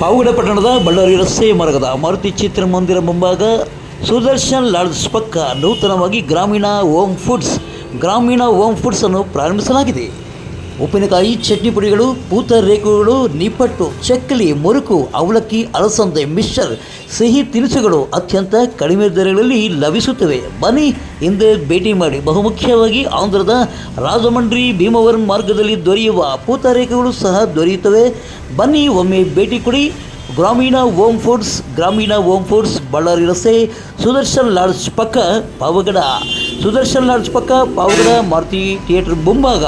ಪಾವಗಡ ಪಟ್ಟಣದ ಬಳ್ಳಾರಿ ರಸ್ತೆ ಮಾರ್ಗದ ಮಾರುತಿ ಚಿತ್ರಮಂದಿರ ಮುಂಭಾಗ ಸುದರ್ಶನ್ ಲಾಡ್ಜ್ ಪಕ್ಕ ನೂತನವಾಗಿ Grameena home foods, Grameena home ಫುಡ್ಸನ್ನು ಪ್ರಾರಂಭಿಸಲಾಗಿದೆ. ಉಪ್ಪಿನಕಾಯಿ, ಚಟ್ನಿ ಪುಡಿಗಳು ಪೂತರೇಕುಗಳು ನಿಪ್ಪಟ್ಟು ಚಕ್ಕಲಿ ಮುರುಕು, ಅವಲಕ್ಕಿ, ಅಲಸಂದೆ ಮಿಶ್ರ ಸಿಹಿ ತಿನಿಸುಗಳು ಅತ್ಯಂತ ಕಡಿಮೆ ದರಗಳಲ್ಲಿ ಲಭಿಸುತ್ತವೆ. ಬನ್ನಿ ಹಿಂದೆ ಭೇಟಿ ಮಾಡಿ. ಬಹುಮುಖ್ಯವಾಗಿ ಆಂಧ್ರದ ರಾಜಮಂಡ್ರಿ ಭೀಮವರಂ ಮಾರ್ಗದಲ್ಲಿ ದೊರೆಯುವ ಪೂತರೇಕುಗಳು ಸಹ ದೊರೆಯುತ್ತವೆ. ಬನ್ನಿ ಒಮ್ಮೆ ಭೇಟಿ ಕೊಡಿ. Grameena home foods, Grameena home foods, Ballari ರಸ್ತೆ, ಸುದರ್ಶನ್ ಲಾಡ್ಜ್ ಪಕ್ಕ ಪಾವಗಡ. ಸುದರ್ಶನ್ ಲಾಡ್ಜ್ ಪಕ್ಕ ಪಾವಗಡ ಮಾರುತಿ ಥಿಯೇಟರ್ ಮುಂಭಾಗ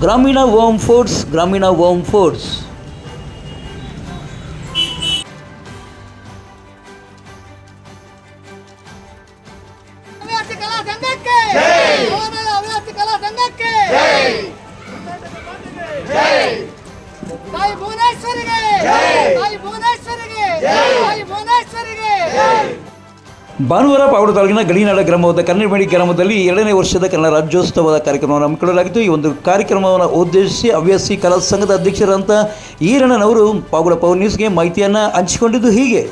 Grameena home foods Grameena home foods ಭಾನುವಾರ ಪಾವಡ ತಾಲೂಕಿನ ಗಡಿನಾಡ ಗ್ರಾಮವಾದ ಕನ್ನಡಮೇಡಿ ಗ್ರಾಮದಲ್ಲಿ ಎರಡನೇ ವರ್ಷದ ಕನ್ನಡ ರಾಜ್ಯೋತ್ಸವದ ಕಾರ್ಯಕ್ರಮವನ್ನು ಹಮ್ಮಿಕೊಳ್ಳಲಾಗಿತ್ತು. ಈ ಒಂದು ಕಾರ್ಯಕ್ರಮವನ್ನು ಉದ್ದೇಶಿಸಿ ಹವ್ಯಾಸಿ ಕಲಾ ಸಂಘದ ಅಧ್ಯಕ್ಷರಂತ ಈರಣ್ಣನವರು ಪಾವಗಡ ಪವರ್ ನ್ಯೂಸ್ಗೆ ಮಾಹಿತಿಯನ್ನು ಹಂಚಿಕೊಂಡಿದ್ದು ಹೀಗೆ.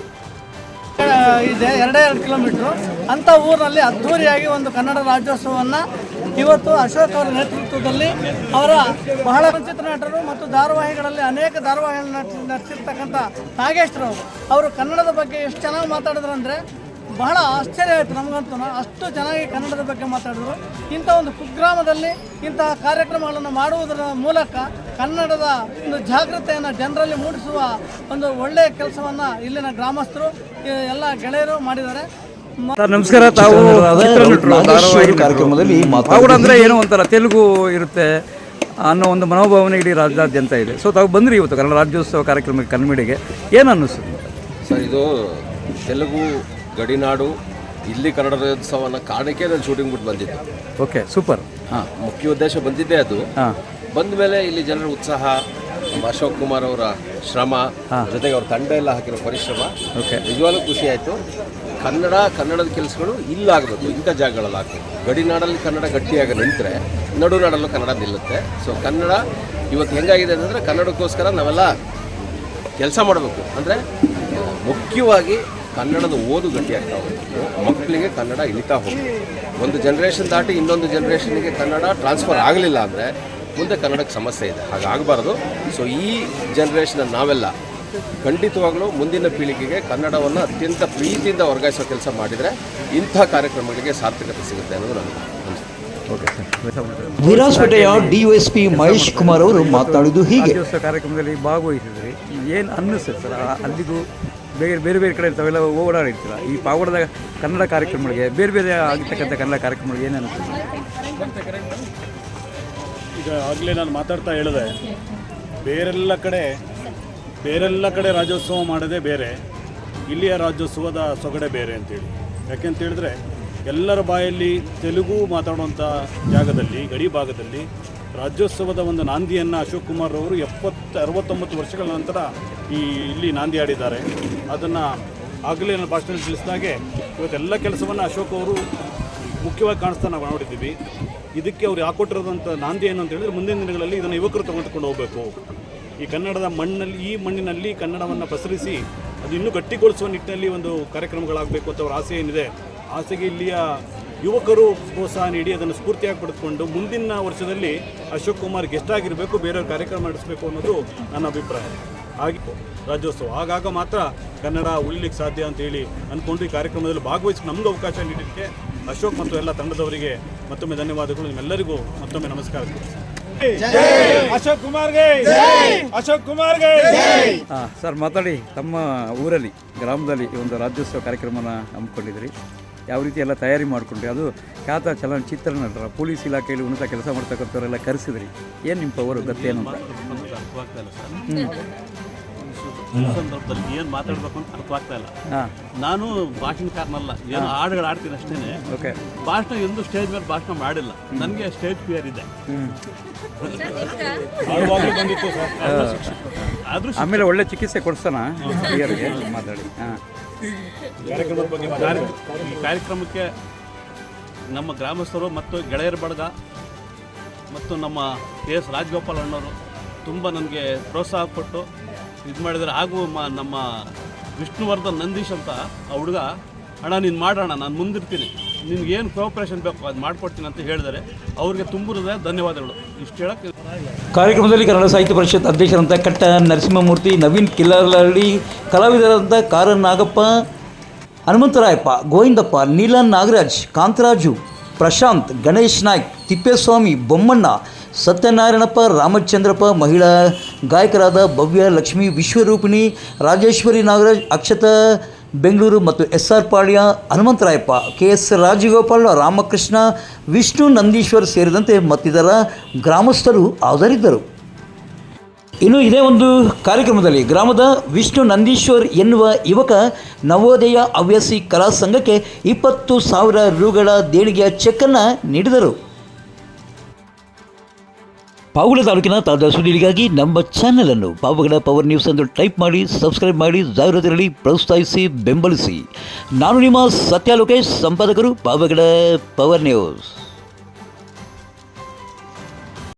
ಇದೆ, ಎರಡೇ ಎರಡು ಕಿಲೋಮೀಟ್ರು. ಅಂಥ ಊರಿನಲ್ಲಿ ಅದ್ಧೂರಿಯಾಗಿ ಒಂದು ಕನ್ನಡ ರಾಜ್ಯೋತ್ಸವವನ್ನು ಇವತ್ತು ಅಶೋಕ್ ಅವರ ನೇತೃತ್ವದಲ್ಲಿ ಅವರ ಬಹಳ ಚಿತ್ರ ನಟರು ಮತ್ತು ಧಾರಾವಾಹಿಗಳಲ್ಲಿ ಅನೇಕ ಧಾರಾವಾಹಿಗಳನ್ನು ನಟಿಸಿ ನಟಿಸಿರ್ತಕ್ಕಂಥ ನಾಗೇಶ್ವರವರು ಅವರು ಕನ್ನಡದ ಬಗ್ಗೆ ಎಷ್ಟು ಚೆನ್ನಾಗಿ ಮಾತಾಡಿದ್ರು ಅಂದರೆ ಬಹಳ ಆಶ್ಚರ್ಯ ಆಯಿತು ನಮಗಂತೂ. ಅಷ್ಟು ಚೆನ್ನಾಗಿ ಕನ್ನಡದ ಬಗ್ಗೆ ಮಾತಾಡಿದ್ರು. ಇಂಥ ಒಂದು ಕುಗ್ರಾಮದಲ್ಲಿ ಇಂತಹ ಕಾರ್ಯಕ್ರಮಗಳನ್ನು ಮಾಡುವುದರ ಮೂಲಕ ಕನ್ನಡದ ಒಂದು ಜಾಗೃತೆಯನ್ನು ಜನರಲ್ಲಿ ಮೂಡಿಸುವ ಒಂದು ಒಳ್ಳೆಯ ಕೆಲಸವನ್ನು ಇಲ್ಲಿನ ಗ್ರಾಮಸ್ಥರು ಎಲ್ಲ ಗೆಳೆಯರು ಮಾಡಿದ್ದಾರೆ. ನಮಸ್ಕಾರ. ತಾವು ಕಾರ್ಯಕ್ರಮದಲ್ಲಿ ಅಂದರೆ ಏನೋ ಒಂಥರ ತೆಲುಗು ಇರುತ್ತೆ ಅನ್ನೋ ಒಂದು ಮನೋಭಾವನೆ ಇಡೀ ರಾಜ್ಯಾದ್ಯಂತ ಇದೆ. ಸೊ ತಾವು ಬಂದ್ರಿ ಇವತ್ತು ಕನ್ನಡ ರಾಜ್ಯೋತ್ಸವ ಕಾರ್ಯಕ್ರಮಕ್ಕೆ ಕನ್ನಡಿಗೆ ಏನು ಅನ್ನಿಸ್ತು? ಸರ್ ಇದು ತೆಲುಗು ಗಡಿನಾಡು ಇಲ್ಲಿ ಕನ್ನಡ ರಾಜ್ಯೋತ್ಸವನ ಕಾರಣಕ್ಕೆ ನಾನು ಶೂಟಿಂಗ್ ಬಿಟ್ಟು ಬಂದಿದ್ದೆ. ಓಕೆ ಸೂಪರ್ ಹಾಂ ಮುಖ್ಯ ಉದ್ದೇಶ ಬಂದಿದ್ದೆ ಅದು. ಹಾಂ. ಬಂದ ಮೇಲೆ ಇಲ್ಲಿ ಜನರ ಉತ್ಸಾಹ ನಮ್ಮ ಅಶೋಕ್ ಕುಮಾರ್ ಅವರ ಶ್ರಮ ಜೊತೆಗೆ ಅವ್ರ ತಂಡ ಎಲ್ಲ ಹಾಕಿರೋ ಪರಿಶ್ರಮ. ಓಕೆ. ನಿಜವಾಗ್ಲೂ ಖುಷಿ ಆಯಿತು. ಕನ್ನಡ ಕನ್ನಡದ ಕೆಲಸಗಳು ಇಲ್ಲಾಗಬೇಕು ಇಂಥ ಜಾಗಗಳಲ್ಲಿ ಆಗಬೇಕು. ಗಡಿನಾಡಲ್ಲಿ ಕನ್ನಡ ಗಟ್ಟಿಯಾಗಿ ನಿಂತರೆ ನಡುನಾಡಲ್ಲೂ ಕನ್ನಡ ನಿಲ್ಲುತ್ತೆ. ಸೊ ಕನ್ನಡ ಇವತ್ತು ಹೆಂಗಾಗಿದೆ ಅಂತಂದರೆ ಕನ್ನಡಕ್ಕೋಸ್ಕರ ನಾವೆಲ್ಲ ಕೆಲಸ ಮಾಡಬೇಕು. ಅಂದರೆ ಮುಖ್ಯವಾಗಿ ಕನ್ನಡದ ಓದು ಗಟ್ಟಿಯಾಗ್ತಾ ಆಗ್ತಾವೆ ಮಕ್ಕಳಿಗೆ ಕನ್ನಡ ಇಳಿತಾ ಹೋಗ್ಬೇಕು ಒಂದು ಜನ್ರೇಷನ್ ದಾಟಿ ಇನ್ನೊಂದು ಜನ್ರೇಷನ್ಗೆ ಕನ್ನಡ ಟ್ರಾನ್ಸ್ಫರ್ ಆಗಲಿಲ್ಲ ಅಂದರೆ ಮುಂದೆ ಕನ್ನಡಕ್ಕೆ ಸಮಸ್ಯೆ ಇದೆ. ಹಾಗಾಗಬಾರ್ದು ಸೊ ಈ ಜನ್ರೇಷನ್ ನಾವೆಲ್ಲ ಖಂಡಿತವಾಗ್ಲೂ ಮುಂದಿನ ಪೀಳಿಗೆಗೆ ಕನ್ನಡವನ್ನು ಅತ್ಯಂತ ಪ್ರೀತಿಯಿಂದ ವರ್ಗಾಯಿಸೋ ಕೆಲಸ ಮಾಡಿದರೆ ಇಂಥ ಕಾರ್ಯಕ್ರಮಗಳಿಗೆ ಸಾರ್ಥಕತೆ ಸಿಗುತ್ತೆ ಅನ್ನೋದು ನನಗೆ ಅನಿಸುತ್ತೆ. ಓಕೆ ಸರ್ ವಿರಾಜಪೇಟೆಯ ಡಿವೈಎಸ್ಪಿ ಮಹೇಶ್ ಕುಮಾರ್ ಅವರು ಮಾತನಾಡಿದ್ದು ಹೀಗೆ. ಕಾರ್ಯಕ್ರಮದಲ್ಲಿ ಭಾಗವಹಿಸಿದ್ರಿ. ಏನು ಅನ್ನಿಸ್ತದೆ ಸರ್? ಅಲ್ಲಿಗೂ ಬೇರೆ ಬೇರೆ ಬೇರೆ ಕಡೆ ಇರ್ತಾವೆಲ್ಲ ಓಡಾಡಿರ್ತೀರ ಈ ಪಾವಗಡದ ಕನ್ನಡ ಕಾರ್ಯಕ್ರಮಗಳಿಗೆ ಬೇರೆ ಬೇರೆ ಆಗಿರ್ತಕ್ಕಂಥ ಕನ್ನಡ ಕಾರ್ಯಕ್ರಮಗಳಿಗೆ ಏನು ಈಗ ಆಗಲೇ ನಾನು ಮಾತಾಡ್ತಾ ಹೇಳಿದೆ. ಬೇರೆಲ್ಲ ಕಡೆ ಬೇರೆಲ್ಲ ಕಡೆ ರಾಜ್ಯೋತ್ಸವ ಮಾಡೋದೇ ಬೇರೆ. ಇಲ್ಲಿಯ ರಾಜ್ಯೋತ್ಸವದ ಸೊಗಡೆ ಬೇರೆ ಅಂತೇಳಿ. ಯಾಕೆಂತ ಹೇಳಿದ್ರೆ ಎಲ್ಲರ ಬಾಯಲ್ಲಿ ತೆಲುಗು ಮಾತಾಡುವಂಥ ಜಾಗದಲ್ಲಿ, ಗಡಿ ಭಾಗದಲ್ಲಿ ರಾಜ್ಯೋತ್ಸವದ ಒಂದು ನಾಂದಿಯನ್ನು ಅಶೋಕ್ ಕುಮಾರ್ ಅವರು ಎಪ್ಪತ್ತು, ಅರವತ್ತೊಂಬತ್ತು ವರ್ಷಗಳ ನಂತರ ಈ ಇಲ್ಲಿ ನಾಂದಿ ಆಡಿದ್ದಾರೆ ಅದನ್ನು ಆಗಲೇ ನನ್ನ ಭಾಷಣದಲ್ಲಿ ತಿಳಿಸಿದಾಗೆ ಇವತ್ತೆಲ್ಲ ಕೆಲಸವನ್ನು ಅಶೋಕ್ ಅವರು ಮುಖ್ಯವಾಗಿ ಕಾಣಿಸ್ತಾ ನಾವು ನೋಡಿದ್ದೀವಿ. ಇದಕ್ಕೆ ಅವ್ರು ಹಾಕೊಟ್ಟಿರೋದಂಥ ನಾಂದಿ ಏನು ಅಂತ ಹೇಳಿದ್ರೆ ಮುಂದಿನ ದಿನಗಳಲ್ಲಿ ಇದನ್ನು ಯುವಕರು ತಗೊಂಡ್ಕೊಂಡು ಹೋಗಬೇಕು. ಈ ಕನ್ನಡದ ಮಣ್ಣಲ್ಲಿ, ಈ ಮಣ್ಣಿನಲ್ಲಿ ಕನ್ನಡವನ್ನು ಪಸರಿಸಿ ಅದು ಇನ್ನೂ ಗಟ್ಟಿಗೊಳಿಸುವ ನಿಟ್ಟಿನಲ್ಲಿ ಒಂದು ಕಾರ್ಯಕ್ರಮಗಳಾಗಬೇಕು ಅಂತ ಅವ್ರ ಆಸೆ ಏನಿದೆ. ಆಸೆಗೆ ಇಲ್ಲಿಯ ಯುವಕರು ಪ್ರೋತ್ಸಾಹ ನೀಡಿ ಅದನ್ನು ಸ್ಫೂರ್ತಿಯಾಗಿ ಪಡೆದುಕೊಂಡು ಮುಂದಿನ ವರ್ಷದಲ್ಲಿ ಅಶೋಕ್ ಕುಮಾರ್ ಗೆಸ್ಟ್ ಆಗಿರಬೇಕು, ಬೇರೆಯವ್ರ ಕಾರ್ಯಕ್ರಮ ನಡೆಸಬೇಕು ಅನ್ನೋದು ನನ್ನ ಅಭಿಪ್ರಾಯ. ಹಾಗೆ ರಾಜ್ಯೋತ್ಸವ. ಆಗಾಗ ಮಾತ್ರ ಕನ್ನಡ ಉಳಿಲಿಕ್ಕೆ ಸಾಧ್ಯ ಅಂತ ಹೇಳಿ ಅಂದ್ಕೊಂಡು ಈ ಕಾರ್ಯಕ್ರಮದಲ್ಲಿ ಭಾಗವಹಿಸಿ ನಮ್ಗೆ ಅವಕಾಶ ನೀಡಿದ್ದಕ್ಕೆ ಅಶೋಕ್ ಮತ್ತು ಎಲ್ಲ ತಂಡದವರಿಗೆ ಮತ್ತೊಮ್ಮೆ ಧನ್ಯವಾದಗಳು. ನಿಮ್ಮೆಲ್ಲರಿಗೂ ಮತ್ತೊಮ್ಮೆ ನಮಸ್ಕಾರ. ಅಶೋಕ್ ಕುಮಾರ್ಗೆ. ಅಶೋಕ್ ಕುಮಾರ್ಗೆ. ಹಾಂ ಸರ್ ಮಾತಾಡಿ. ತಮ್ಮ ಊರಲ್ಲಿ ಗ್ರಾಮದಲ್ಲಿ ಈ ಒಂದು ರಾಜ್ಯೋತ್ಸವ ಕಾರ್ಯಕ್ರಮನ ಹಮ್ಮಿಕೊಂಡಿದ್ರಿ ಯಾವ ರೀತಿ ಎಲ್ಲ ತಯಾರಿ ಮಾಡಿಕೊಂಡ್ರಿ? ಅದು ಖ್ಯಾತ ಚಲನಚಿತ್ರ ನಟರ ಪೊಲೀಸ್ ಇಲಾಖೆಯಲ್ಲಿ ಉನ್ನತ ಕೆಲಸ ಮಾಡ್ತಕ್ಕಂಥವರೆಲ್ಲ ಕರೆಸಿದ್ರಿ. ಏನು ನಿಮ್ಮ ಪವರ್ ಗತಿ ಈ ಸಂದರ್ಭದಲ್ಲಿ ಏನು ಮಾತಾಡಬೇಕು ಅಂತ ಅರ್ಥವಾಗ್ತಾ ಇಲ್ಲ. ನಾನು ಭಾಷಣಕಾರನಲ್ಲ ಏನು ಹಾಡುಗಳು ಆಡ್ತೀನಿ ಅಷ್ಟೇನೆ. ಓಕೆ. ಭಾಷಣ ಎಂದು ಸ್ಟೇಜ್ ಮೇಲೆ ಭಾಷಣ ಮಾಡಿಲ್ಲ. ನನಗೆ ಸ್ಟೇಜ್ ಫಿಯರ್ ಇದೆ. ಬಂದಿತ್ತು ಸರ್. ಆದ್ರೂ ಆಮೇಲೆ ಒಳ್ಳೆ ಚಿಕಿತ್ಸೆ ಕೊಡ್ಸೋಣ ಮಾತಾಡಿ. ಹಾಂ. ಕಾರ್ಯಕ್ರಮದ ಬಗ್ಗೆ ಈ ಕಾರ್ಯಕ್ರಮಕ್ಕೆ ನಮ್ಮ ಗ್ರಾಮಸ್ಥರು ಮತ್ತು ಗೆಳೆಯರ ಬಳಗ ಮತ್ತು ನಮ್ಮ ಕೆ ಎಸ್ ರಾಜಗೋಪಾಲ್ ಅಣ್ಣವರು ತುಂಬ ನನಗೆ ಪ್ರೋತ್ಸಾಹ ಕೊಟ್ಟು ಇದು ಮಾಡಿದರೆ ಆಗುವ ನಮ್ಮ ವಿಷ್ಣುವರ್ಧನ್ ನಂದೀಶ್ ಅಂತ ಆ ಹುಡುಗ, ಅಣ್ಣ, ನೀನು ಮಾಡೋಣ ನಾನು ಮುಂದಿರ್ತೀನಿ. ನಿಮ್ಗೆ ಏನು ಕೋಆಪ್ರೇಷನ್ ಬೇಕು ಅದು ಮಾಡ್ಕೊಡ್ತೀನಿ ಅಂತ ಹೇಳಿದರೆ ಅವ್ರಿಗೆ ತುಂಬಿರದ ಧನ್ಯವಾದಗಳು. ಇಷ್ಟು ಹೇಳಕ್ಕೆ ಕಾರ್ಯಕ್ರಮದಲ್ಲಿ ಕನ್ನಡ ಸಾಹಿತ್ಯ ಪರಿಷತ್ ಅಧ್ಯಕ್ಷರಂತ ಕಟ್ಟ ನರಸಿಂಹಮೂರ್ತಿ, ನವೀನ್ ಕಿಲ್ಲರಳ್ಳಿ ಕಲಾವಿದರಂತ ಕಾರ ನಾಗಪ್ಪ, ಹನುಮಂತರಾಯಪ್ಪ, ಗೋವಿಂದಪ್ಪ, ನೀಲನ್ ನಾಗರಾಜ್, ಕಾಂತರಾಜು, ಪ್ರಶಾಂತ್, ಗಣೇಶ್ ನಾಯ್ಕ್, ತಿಪ್ಪೇಸ್ವಾಮಿ, ಬೊಮ್ಮಣ್ಣ, ಸತ್ಯನಾರಾಯಣಪ್ಪ, ರಾಮಚಂದ್ರಪ್ಪ, ಮಹಿಳಾ ಗಾಯಕರಾದ ಭವ್ಯ ಲಕ್ಷ್ಮಿ ವಿಶ್ವರೂಪಿಣಿ, ರಾಜೇಶ್ವರಿ ನಾಗರಾಜ್, ಅಕ್ಷತ ಬೆಂಗಳೂರು ಮತ್ತು S R Palya, Hanumantharayappa K S Rajagopal, Ramakrishna, Vishnu Nandishwar ಸೇರಿದಂತೆ ಮತ್ತಿತರ ಗ್ರಾಮಸ್ಥರು ಹಾಜರಿದ್ದರು. ಇನ್ನು ಇದೇ ಒಂದು ಕಾರ್ಯಕ್ರಮದಲ್ಲಿ ಗ್ರಾಮದ ವಿಷ್ಣು ನಂದೀಶ್ವರ್ ಎನ್ನುವ ಯುವಕ ನವೋದಯ ಹವ್ಯಾಸಿ ಕಲಾ ಸಂಘಕ್ಕೆ ಇಪ್ಪತ್ತು ಸಾವಿರ ರೂಗಳ ದೇಣಿಗೆಯ ಚೆಕ್ಕನ್ನು ನೀಡಿದರು. ಪಾವಗಡ ತಾಲೂಕಿನ ತಾಜಾ ಸುದ್ದಿಗಳಿಗಾಗಿ ನಮ್ಮ ಚಾನೆಲನ್ನು ಪಾವಗಡ ಪವರ್ ನ್ಯೂಸ್ ಎಂದು ಟೈಪ್ ಮಾಡಿ, ಸಬ್ಸ್ಕ್ರೈಬ್ ಮಾಡಿ ಜಾಗೃತಿಯಲ್ಲಿ ಪ್ರೋತ್ಸಾಹಿಸಿ, ಬೆಂಬಲಿಸಿ. ನಾನು ನಿಮ್ಮ ಸತ್ಯ ಲೋಕೇಶ್ ಸಂಪಾದಕರು ಪಾವಗಡ ಪವರ್ ನ್ಯೂಸ್.